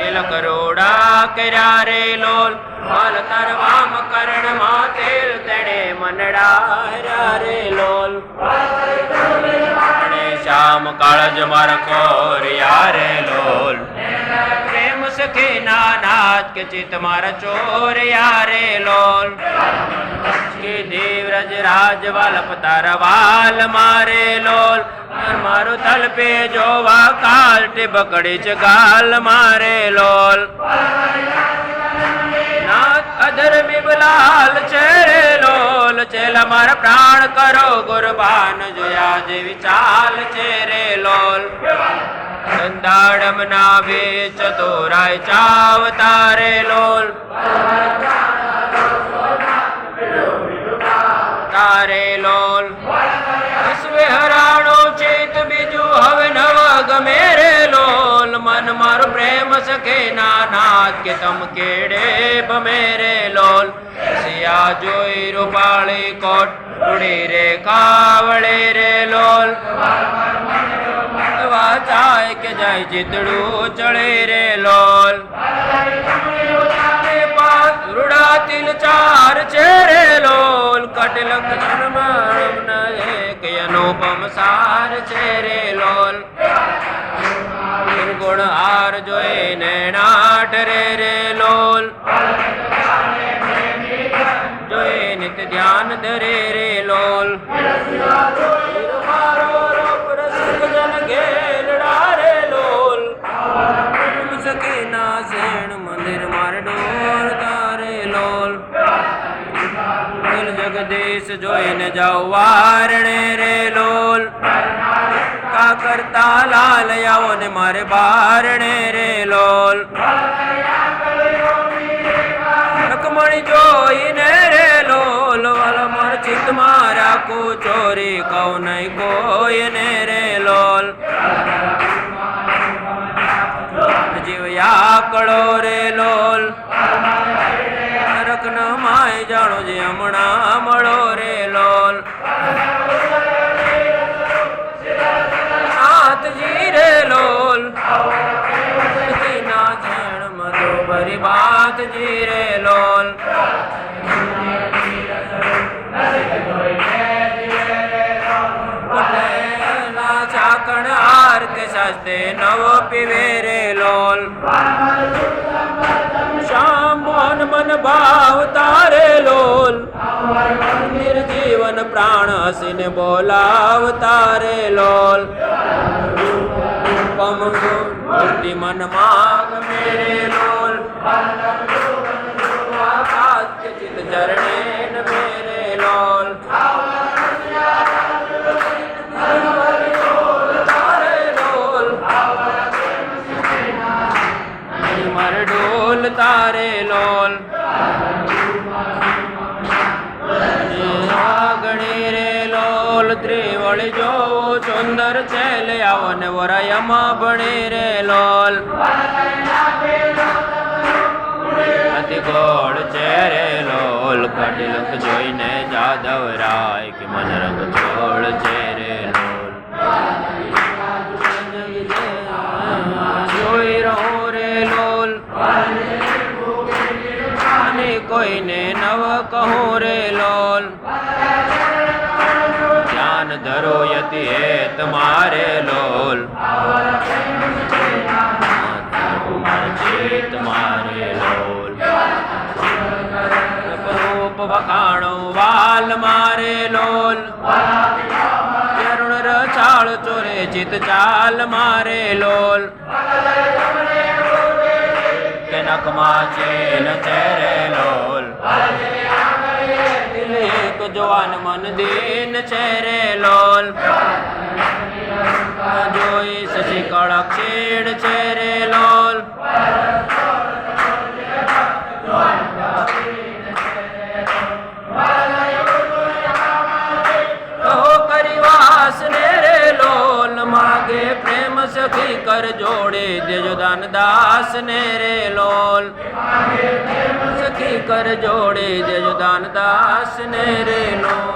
તેલ કરોડા કર્યા રે લોલ. હાલ તરવામ કર્ણમાં તેલ તેણે મનડા રે લોલ. શ્યામ કાળજ માર કોરિયા રે લોલ. સખે નાનાથ કે ચિત મારા ચોર યારે લોલ. કે દેવરજ રાજ વાલપ તારા વાલ મારે લોલ. મારો તલપે જોવા કાલ ટીબકડી છે ગાલ મારે લોલ. નાથ અધર બિબલાલ છે લોલ. ચેલા મારા પ્રાણ કરો ગુરબાન જોયા જેવી ચાલ છે લોલ. સંદાડમ ના વેચ તોરાય ચાવ તારે લોલ. તારે લોલ. વિશ્વે હરાણો ચેત બીજું હવે નવ ગમે રે લોલ. મન મારો પ્રેમ સખે નાનાથ કે તમ કેડે ભમે રે લોલ. સિયા જોઈ રૂપાળી કોટ ઉડી રે કાવળે રે લોલ. વાચાય કે જાય ચિતડું ચડે રે લોલ. રૂડા તિલ ચાર છે રે લોલ. કટલક જન્મ એક અનુપમ સાર છે રે લોલ. ગુણ હાર જોઈને નાટ રે રે લોલ. જોઈ નિત ધ્યાન ધરે રે લોલ. જગદીશ જોઈને જાઉં વારણે રે લોલ. કા કરતા લાલ આવો ને મારે બારણે રે લોલ. રકમણી જોઈને રે લોલ. વાલા માર ચિત મારા કો ચોરી કહું નહીં કોઈને રે લોલ. જીવ યાકળો રે લોલ. માય જાણો જે હમણાં મળો રે લોલ. નાથજી રે લોલ. ના ઝેણ મધો ભરી બાતજી રે લોલ ચાકણ હાર કે નવો પીવે રે લોલ. શામ મન ભાવ પ્રાણ હસીને બોલાવતા રે લોલ. મૂર્તિ મન માગ મેરે લોલ. ચિત ચરણે મેરે લોલ. તારે લોલ ત્રિવળી જોવો સુંદર છેલ આવો ને વરાયમાં ભણી રે લોલ. ગોળ છે રે લોલ કડલક જોઈને જાદવ રાય કે મન રંગ છોડ છે રે લોલ. જોઈ રહો રે લોલ. અને કોઈને નવ કહું રે લોલ. ધ્યાન ધરો યતિ હે તમારે લોલ. ચિત મારે લોલ. રૂપ વખાણો વાલ મારે લોલ. ચરુણ રચાળ ચોરે ચિત ચાલ મારે લોલ. નખમાં ચેન ચેરે લોલ. દિલ એક જવાન મન દીન ચેરે લોલ. જોડે દેજો દાન દાસ ને રે લોલ. સખી કર જોડે દેજો દાન દાસ ને રે લોલ.